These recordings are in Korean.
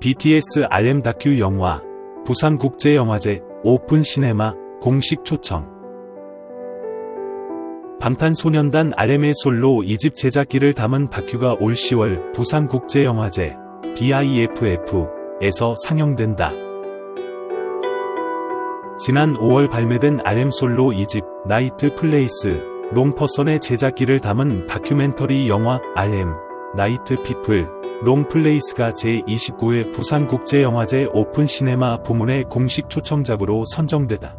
BTS RM 다큐 영화 부산국제영화제 오픈 시네마 공식 초청 방탄소년단 RM의 솔로 2집 제작기를 담은 다큐가 올 10월 부산국제영화제 BIFF에서 상영된다. 지난 5월 발매된 RM 솔로 2집 나이트 플레이스 롱퍼선의 제작기를 담은 다큐멘터리 영화 RM 나이트 피플 롱플레이스가 제29회 부산국제영화제 오픈 시네마 부문의 공식 초청작으로 선정되다.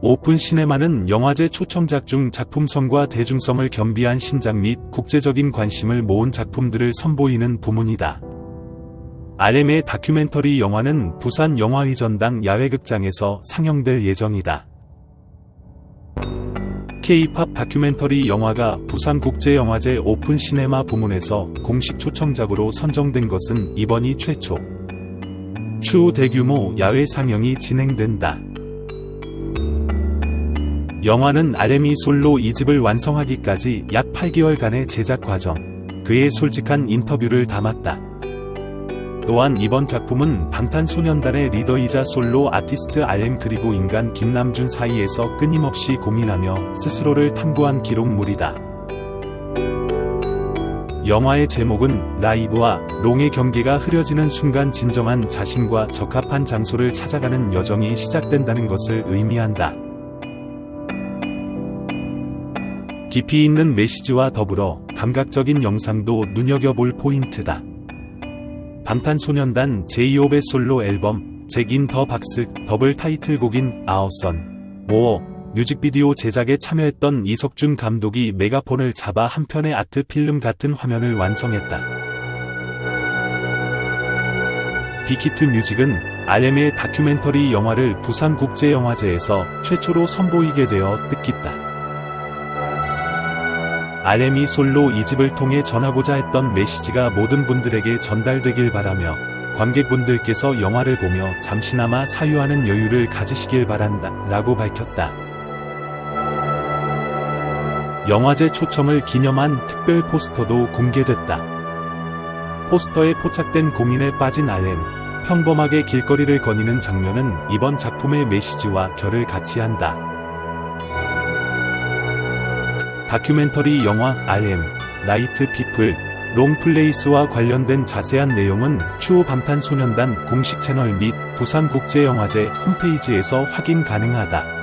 오픈 시네마는 영화제 초청작 중 작품성과 대중성을 겸비한 신작 및 국제적인 관심을 모은 작품들을 선보이는 부문이다. RM의 다큐멘터리 영화는 부산 영화의전당 야외극장에서 상영될 예정이다. K-팝 다큐멘터리 영화가 부산국제영화제 오픈 시네마 부문에서 공식 초청작으로 선정된 것은 이번이 최초. 추후 대규모 야외 상영이 진행된다. 영화는 RM이 솔로 2집을 완성하기까지 약 8개월간의 제작 과정, 그의 솔직한 인터뷰를 담았다. 또한 이번 작품은 방탄소년단의 리더이자 솔로 아티스트 RM 그리고 인간 김남준 사이에서 끊임없이 고민하며 스스로를 탐구한 기록물이다. 영화의 제목은 라이브와 롱의 경계가 흐려지는 순간 진정한 자신과 적합한 장소를 찾아가는 여정이 시작된다는 것을 의미한다. 깊이 있는 메시지와 더불어 감각적인 영상도 눈여겨볼 포인트다. 방탄소년단 제2홉의 솔로 앨범 잭인 더 박스 더블 타이틀곡인 아어선 모어 뮤직비디오 제작에 참여했던 이석준 감독이 메가폰을 잡아 한 편의 아트 필름 같은 화면을 완성했다. 빅히트 뮤직은 RM의 다큐멘터리 영화를 부산국제영화제에서 최초로 선보이게 되어 뜻깊다. RM이 솔로 2집을 통해 전하고자 했던 메시지가 모든 분들에게 전달되길 바라며 관객분들께서 영화를 보며 잠시나마 사유하는 여유를 가지시길 바란다 라고 밝혔다. 영화제 초청을 기념한 특별 포스터도 공개됐다. 포스터에 포착된 고민에 빠진 RM, 평범하게 길거리를 거니는 장면은 이번 작품의 메시지와 결을 같이 한다. 다큐멘터리 영화 RM, 나이트 피플, 롱플레이스와 관련된 자세한 내용은 추후 방탄소년단 공식 채널 및 부산국제영화제 홈페이지에서 확인 가능하다.